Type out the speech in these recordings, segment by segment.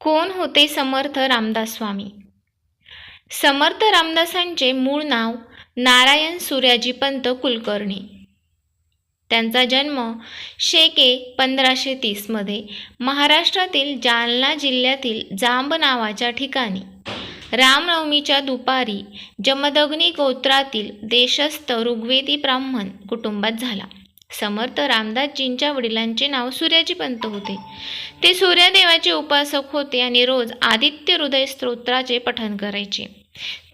कोण होते समर्थ रामदास स्वामी? समर्थ रामदासांचे मूळ नाव नारायण सूर्याजी पंत कुलकर्णी. त्यांचा जन्म शेके पंधराशे तीसमध्ये महाराष्ट्रातील जालना जिल्ह्यातील जांब नावाच्या ठिकाणी. रामनवमीच्या दुपारी जमदग्नी गोत्रातील देशस्थ ऋग्वेदी ब्राह्मण कुटुंबात झाला. समर्थ रामदासजींच्या वडिलांचे नाव सूर्याजी पंत होते. ते सूर्यदेवाचे उपासक होते आणि रोज आदित्य हृदय स्तोत्राचे पठण करायचे.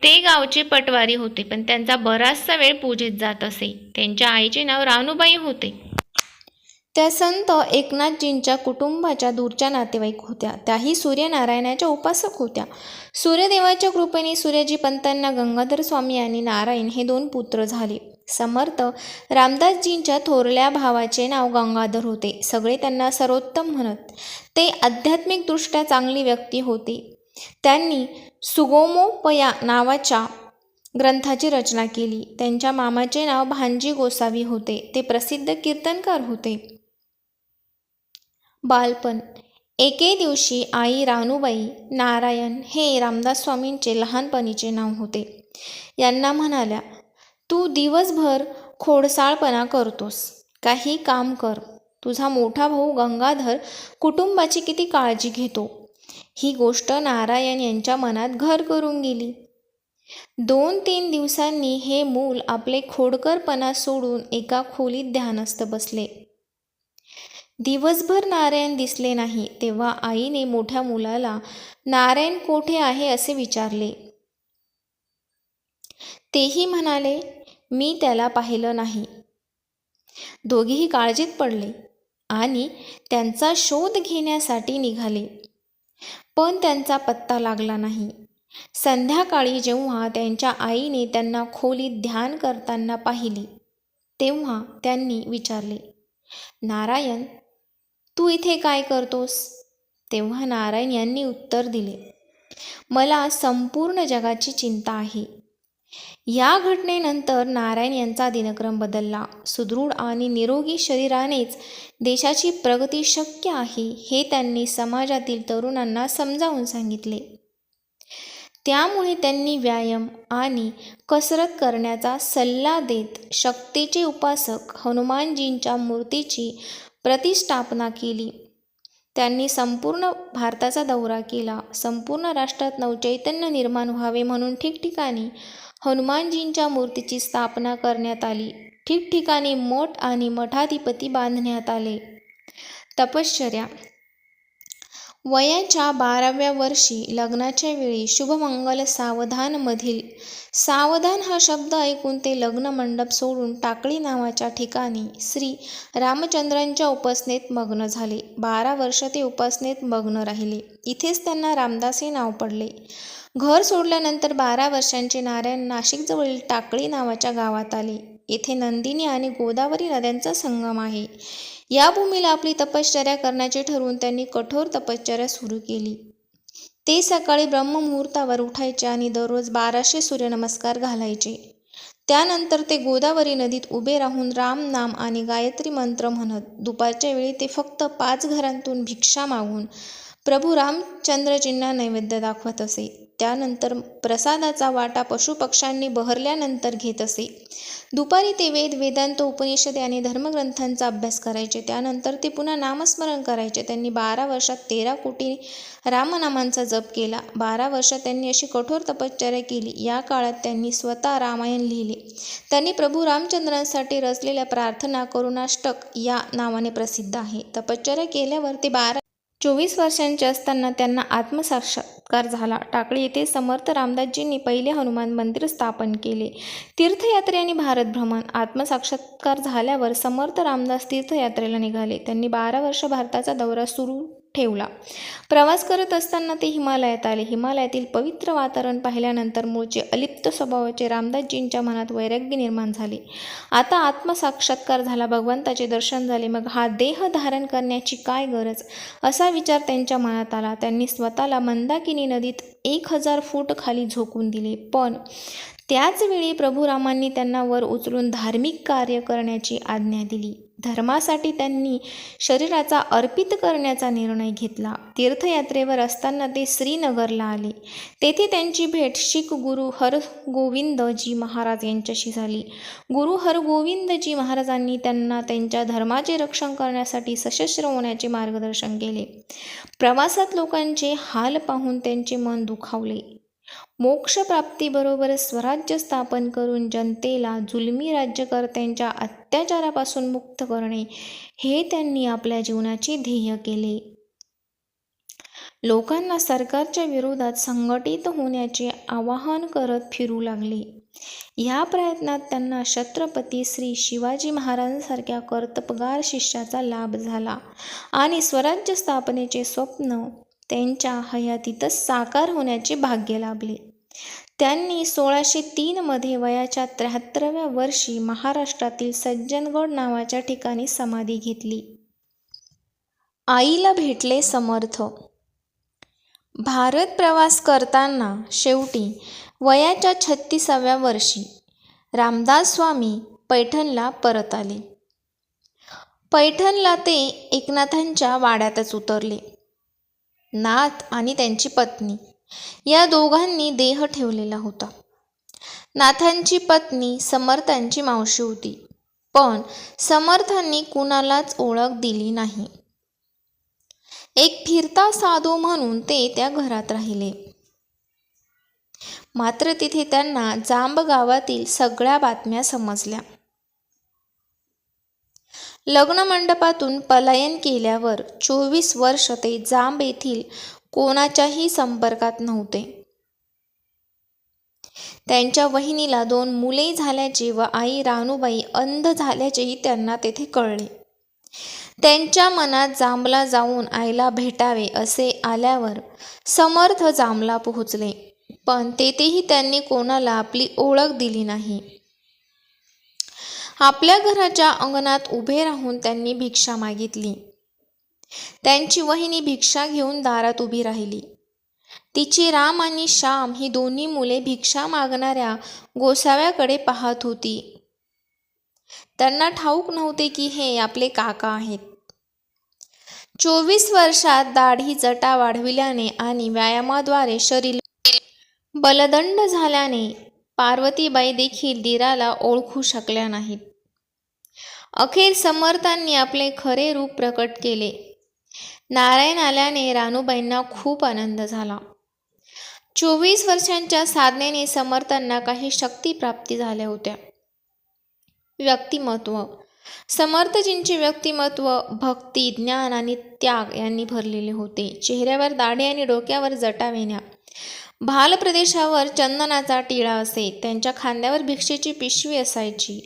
ते गावचे पटवारी होते पण त्यांचा बराचसा वेळ पूजेत जात असे. त्यांच्या आईचे नाव रानूबाई होते. त्या संत एकनाथजींच्या कुटुंबाच्या दूरच्या नातेवाईक होत्या. त्याही सूर्यनारायणाच्या उपासक होत्या. सूर्यदेवाच्या कृपेने सूर्यजी पंतांना गंगाधर स्वामी आणि नारायण हे दोन पुत्र झाले. समर्थ. रामदासजींच्या थोरल्या भावाचे नाव गंगाधर होते. सगळे त्यांना सर्वोत्तम म्हणत. ते आध्यात्मिकदृष्ट्या चांगली व्यक्ती होते. त्यांनी सुगोमोपया नावाच्या ग्रंथाची रचना केली. त्यांच्या मामाचे नाव भांजी गोसावी होते. ते प्रसिद्ध कीर्तनकार होते. बालपण. एके दिवशी आई रानूबाई नारायण हे रामदास स्वामींचे लहानपणीचे नाव होते. यांना म्हणाल्या तू दिवसभर खोडसाळपणा करतोस. काही काम कर. तुझा मोठा भाऊ गंगाधर कुटुंबाची किती काळजी घेतो? ही गोष्ट नारायण यांच्या मनात घर करून गेली. दोन तीन दिवसांनी हे मूल आपले खोडकरपणा सोडून एका खोलीत ध्यानस्थ बसले. दिवसभर नारायण दिसले नाही तेव्हा आईने मोठ्या मुलाला नारायण कोठे आहे? असे विचारले. तेही म्हणाले मी त्याला पाहिलं नाही. दोघेही काळजीत पडले आणि त्यांचा शोध घेण्यासाठी निघाले. पण त्यांचा पत्ता लागला नाही. संध्याकाळी जेव्हा त्यांच्या आईने त्यांना खोलीत ध्यान करताना पाहिली तेव्हा त्यांनी विचारले नारायण तू इथे काय करतोस? तेव्हा नारायण यांनी उत्तर दिले मला संपूर्ण जगाची चिंता आहे. या घटनेनंतर नारायण यांचा दिनक्रम बदलला. सुदृढ आणि निरोगी शरीरानेच देशाची प्रगती शक्य आहे हे त्यांनी समाजातील तरुणांना समजावून सांगितले. त्यामुळे त्यांनी व्यायाम आणि कसरत करण्याचा सल्ला देत शक्तीचे उपासक हनुमानजींच्या मूर्तीची प्रतिष्ठापना केली. त्यांनी संपूर्ण भारताचा दौरा केला. संपूर्ण राष्ट्रात नवचैतन्य निर्माण व्हावे म्हणून ठिकठिकाणी हनुमानजींच्या मूर्तीची स्थापना करण्यात आली. ठिकठिकाणी मठ आणि मठाधिपती बांधण्यात आले. तपश्चर्या वयाच्या बाराव्या वर्षी लग्नाच्या वेळी शुभमंगल सावधानमधील सावधान हा शब्द ऐकून ते लग्न मंडप सोडून टाकळी नावाच्या ठिकाणी श्री रामचंद्रांच्या उपासनेत मग्न झाले. बारा वर्ष ते उपासनेत मग्न राहिले. इथेच त्यांना रामदास हे नाव पडले. घर सोडल्यानंतर बारा वर्षांचे नारायण नाशिकजवळील टाकळी नावाच्या गावात आले. येथे नंदिनी आणि गोदावरी नद्यांचा संगम आहे. या भूमीला आपली तपश्चर्या करण्याचे ठरवून त्यांनी कठोर तपश्चर्या सुरू केली. ते सकाळी ब्रह्ममुहूर्तावर उठायचे आणि दररोज बाराशे सूर्यनमस्कार घालायचे. त्यानंतर ते गोदावरी नदीत उभे राहून राम नाम आणि गायत्री मंत्र म्हणत दुपारच्या वेळी ते फक्त पाच घरांतून भिक्षा मागून प्रभू रामचंद्रजींना नैवेद्य दाखवत असे. त्यानंतर प्रसादाचा वाटा पशुपक्ष्यांनी बहरल्यानंतर घेत असे. दुपारी ते वेद वेदांत उपनिषदे आणि धर्मग्रंथांचा अभ्यास करायचे. त्यानंतर ते पुन्हा नामस्मरण करायचे. त्यांनी बारा वर्षात तेरा कोटी रामनामांचा जप केला. बारा वर्षात त्यांनी अशी कठोर तपश्चर्या केली. या काळात त्यांनी स्वतः रामायण लिहिले. त्यांनी प्रभू रामचंद्रांसाठी रचलेल्या प्रार्थना करुणाष्टक या नावाने प्रसिद्ध आहे. तपश्चर्या केल्यावर ते बारा चोवीस वर्षांचे असताना त्यांना आत्मसाक्षात्कार झाला. टाकळी येथे समर्थ रामदासजींनी पहिले हनुमान मंदिर स्थापन केले. तीर्थयात्रे आणि भारत भ्रमण. आत्मसाक्षात्कार झाल्यावर समर्थ रामदास तीर्थयात्रेला निघाले. त्यांनी बारा वर्ष भारताचा दौरा सुरू ठेवला. प्रवास करत असताना ते हिमालयात आले. हिमालयातील पवित्र वातावरण पाहिल्यानंतर मूळचे अलिप्त स्वभावाचे रामदासजींच्या मनात वैराग्य निर्माण झाले. आता आत्मसाक्षात्कार झाला भगवंताचे दर्शन झाले. मग हा देह धारण करण्याची काय गरज? असा विचार त्यांच्या मनात आला. त्यांनी स्वतःला मंदाकिनी नदीत एक हजार फूट खाली झोकून दिले. पण त्याचवेळी प्रभू रामांनी त्यांना वर उचलून धार्मिक कार्य करण्याची आज्ञा दिली. धर्मासाठी त्यांनी शरीराचा अर्पित करण्याचा निर्णय घेतला. तीर्थयात्रेवर असताना ते श्रीनगरला आले. तेथे त्यांची भेट शीख गुरु हरगोविंदजी महाराज यांच्याशी झाली. गुरु हरगोविंदजी महाराजांनी त्यांना त्यांच्या धर्माचे रक्षण करण्यासाठी सशस्त्र होण्याचे मार्गदर्शन केले. प्रवासात लोकांचे हाल पाहून त्यांचे मन दुखावले. मोक्षप्राप्तीबरोबर स्वराज्य स्थापन करून जनतेला जुलमी राज्यकर्त्यांच्या अत्याचारापासून मुक्त करणे हे त्यांनी आपल्या जीवनाचे ध्येय केले. लोकांना सरकारच्या विरोधात संघटित होण्याचे आवाहन करत फिरू लागले. या प्रयत्नात त्यांना छत्रपती श्री शिवाजी महाराजांसारख्या कर्तबगार शिष्याचा लाभ झाला आणि स्वराज्य स्थापनेचे स्वप्न त्यांच्या हयातीतच साकार होण्याचे भाग्य लाभले. त्यांनी सोळाशे तीनमध्ये वयाच्या त्र्याहत्तराव्या वर्षी महाराष्ट्रातील सज्जनगड नावाच्या ठिकाणी समाधी घेतली. आईला भेटले समर्थ. भारत प्रवास करताना शेवटी वयाच्या छत्तीसाव्या वर्षी रामदास स्वामी पैठणला परत आले. पैठणला ते एकनाथांच्या वाड्यातच उतरले. नाथ आणि त्यांची पत्नी. या दोघांनी देह ठेवलेला होता. नाथांची पत्नी समर्थांची मावशी होती. पण समर्थांनी कुणालाच ओळख दिली नाही. एक फिरता साधू म्हणून ते त्या घरात राहिले. मात्र तिथे त्यांना जांब गावातील सगळ्या बातम्या समजल्या. लग्नमंडपातून पलायन केल्यावर चोवीस वर्ष ते जांब येथील कोणाच्याही संपर्कात नव्हते. त्यांच्या वहिनीला दोन मुले झाल्याचे व आई रानूबाई अंध झाल्याचेही त्यांना तेथे कळले. त्यांच्या मनात जांभला जाऊन आईला भेटावे असे आल्यावर समर्थ जांभला पोहोचले पण तेथेही त्यांनी कोणाला आपली ओळख दिली नाही. आपल्या घराच्या अंगणात उभे राहून त्यांनी भिक्षा मागितली. त्यांची वहिनी भिक्षा घेऊन दारात उभी राहिली. तिची राम आणि श्याम ही दोन्ही मुले भिक्षा मागणाऱ्या गोसाव्याकडे पाहत होती. त्यांना ठाऊक नव्हते की हे आपले काका आहेत. चोवीस वर्षात दाढी जटा वाढविल्याने आणि व्यायामाद्वारे शरीर बलदंड झाल्याने पार्वतीबाई देखील दिराला ओळखू शकल्या नाहीत. अखेर समर्थांनी आपले खरे रूप प्रकट केले. नारायण आल्याने रानूबाईंना खूप आनंद झाला. चोवीस वर्षांच्या साधनेने समर्थांना काही शक्ती प्राप्ती झाल्या होत्या. व्यक्तिमत्व. समर्थजींचे व्यक्तिमत्व भक्ती ज्ञान आणि त्याग यांनी भरलेले होते. चेहऱ्यावर दाढी आणि डोक्यावर जटावेण्या भाल प्रदेशावर चंदनाचा टिळा असे त्यांच्या खांद्यावर भिक्षेची पिशवी असायची.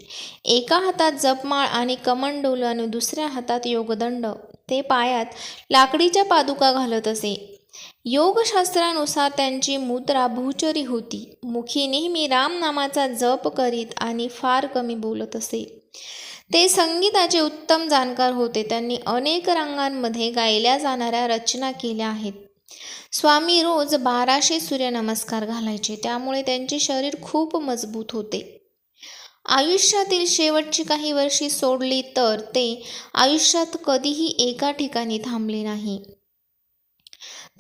एका हातात जपमाळ आणि कमंडोल आणि दुसऱ्या हातात योगदंड. ते पायात लाकडीच्या पादुका घालत असे. योगशास्त्रानुसार त्यांची मुद्रा भूचरी होती. मुखी नेहमी रामनामाचा जप करीत आणि फार कमी बोलत असे. ते संगीताचे उत्तम जाणकार होते. त्यांनी अनेक रंगांमध्ये गायल्या जाणाऱ्या रचना केल्या आहेत. स्वामी रोज बाराशे सूर्यनमस्कार घालायचे. त्यामुळे त्यांचे शरीर खूप मजबूत होते. आयुष्यातील शेवटची काही वर्षी सोडली तर ते आयुष्यात कधीही एका ठिकाणी थांबले नाही.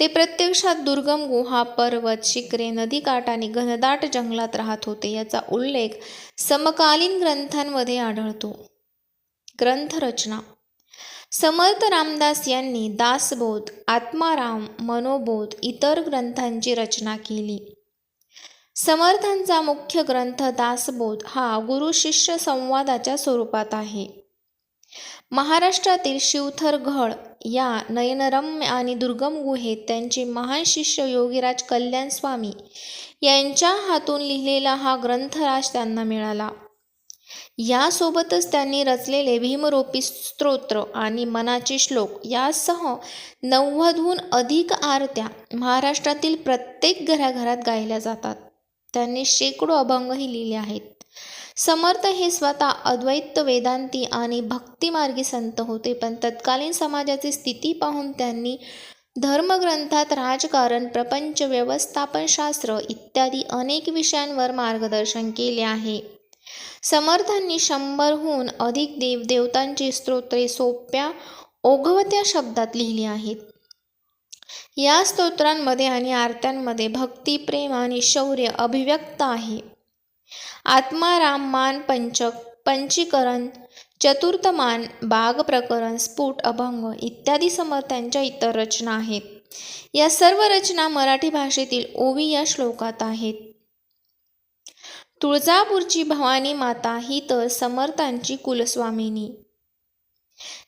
ते प्रत्यक्षात दुर्गम गुहा पर्वत शिखरे नदीकाठ आणि घनदाट जंगलात राहत होते. याचा उल्लेख समकालीन ग्रंथांमध्ये आढळतो. ग्रंथरचना समर्थ रामदास यांनी दासबोध आत्माराम मनोबोध इतर ग्रंथांची रचना केली. समर्थांचा मुख्य ग्रंथ दासबोध हा गुरु शिष्य संवादाच्या स्वरूपात आहे. महाराष्ट्रातील शिवथरघळ या नयनरम्य आणि दुर्गम गुहेत त्यांचे महान शिष्य योगीराज कल्याण स्वामी यांच्या हातून लिहिलेला हा ग्रंथराज त्यांना मिळाला. यासोबतच त्यांनी रचलेले भीमरूपी स्तोत्र आणि मनाचे श्लोक यासह नव्वदहून अधिक आरत्या महाराष्ट्रातील प्रत्येक घराघरात गायल्या जातात. त्यांनी शेकडो अभंगही लिहिले आहेत. समर्थ हे स्वतः अद्वैत वेदांती आणि भक्तिमार्गी संत होते पण तत्कालीन समाजाची स्थिती पाहून त्यांनी धर्मग्रंथात राजकारण प्रपंच व्यवस्थापनशास्त्र इत्यादी अनेक विषयांवर मार्गदर्शन केले आहे. समर्थांनी शंभरहून अधिक देवदेवतांची स्तोत्रे सोप्या ओघवत्या शब्दात लिहिली आहेत. या स्तोत्रांमध्ये आणि आरत्यांमध्ये भक्ती प्रेम आणि शौर्य अभिव्यक्त आहे. आत्माराम मान पंचक पंचीकरण चतुर्थमान बाग प्रकरण स्फुट अभंग इत्यादी समर्थांच्या इतर रचना आहेत. या सर्व रचना मराठी भाषेतील ओवी या श्लोकात आहेत. तुळजापूरची भवानी माता ही तर समर्थांची कुलस्वामिनी.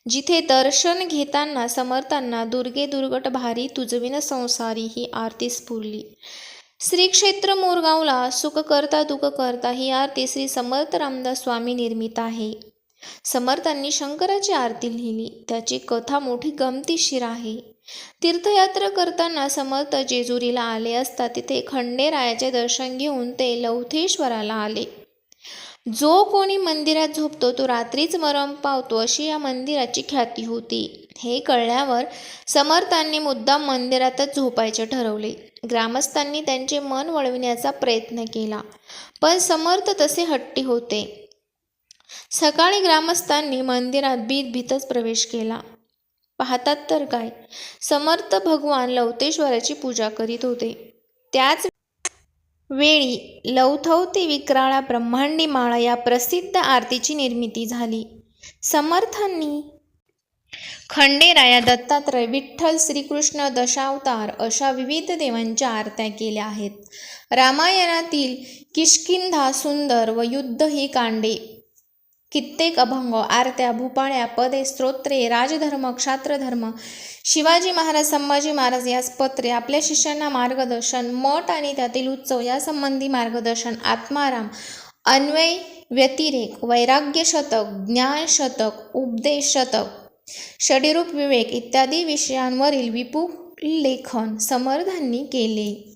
जिथे दर्शन घेताना समर्थांना दुर्गे दुर्गट भारी तुजविन संसारी ही आरती स्फुरली. श्री क्षेत्र मोरगावला सुख करता दुःख करता ही आरती श्री समर्थ रामदास स्वामी निर्मित आहे. समर्थांनी शंकराची आरती लिहिली. त्याची कथा मोठी गमतीशीर आहे. तीर्थयात्रा करताना समर्थ जेजुरीला आले असता तिथे खंडेरायाचे दर्शन घेऊन ते लवथेश्वराला आले. जो कोणी मंदिरात झोपतो तो रात्रीच मरण पावतो अशी या मंदिराची ख्याती होती. हे कळल्यावर समर्थांनी मुद्दाम मंदिरातच झोपायचे ठरवले. ग्रामस्थांनी त्यांचे मन वळविण्याचा प्रयत्न केला पण समर्थ तसे हट्टी होते. सकाळी ग्रामस्थांनी मंदिरात भीत भीतच प्रवेश केला. पाहतात तर काय? समर्थ भगवान लवतेश्वराची पूजा करीत होते. त्याच वेळी लवथवती विक्राळा ब्रह्मांडी माळा या प्रसिद्ध आरतीची निर्मिती झाली. समर्थांनी खंडेराया दत्तात्रय विठ्ठल श्रीकृष्ण दशावतार अशा विविध देवांच्या आरत्या केल्या आहेत. रामायणातील किष्किंधा सुंदर व युद्ध ही कांडे कित्येक अभंग आरत्या भूपाळ्या पदे स्तोत्रे राजधर्म क्षात्रधर्म शिवाजी महाराज संभाजी महाराज यास पत्रे आपल्या शिष्यांना मार्गदर्शन मठ आणि त्यातील उत्सव यासंबंधी मार्गदर्शन आत्माराम अन्वय व्यतिरेक वैराग्य शतक ज्ञान शतक उपदेश शतक षडीरूप विवेक इत्यादी विषयांवरील विपुल लेखन समर्थांनी केले.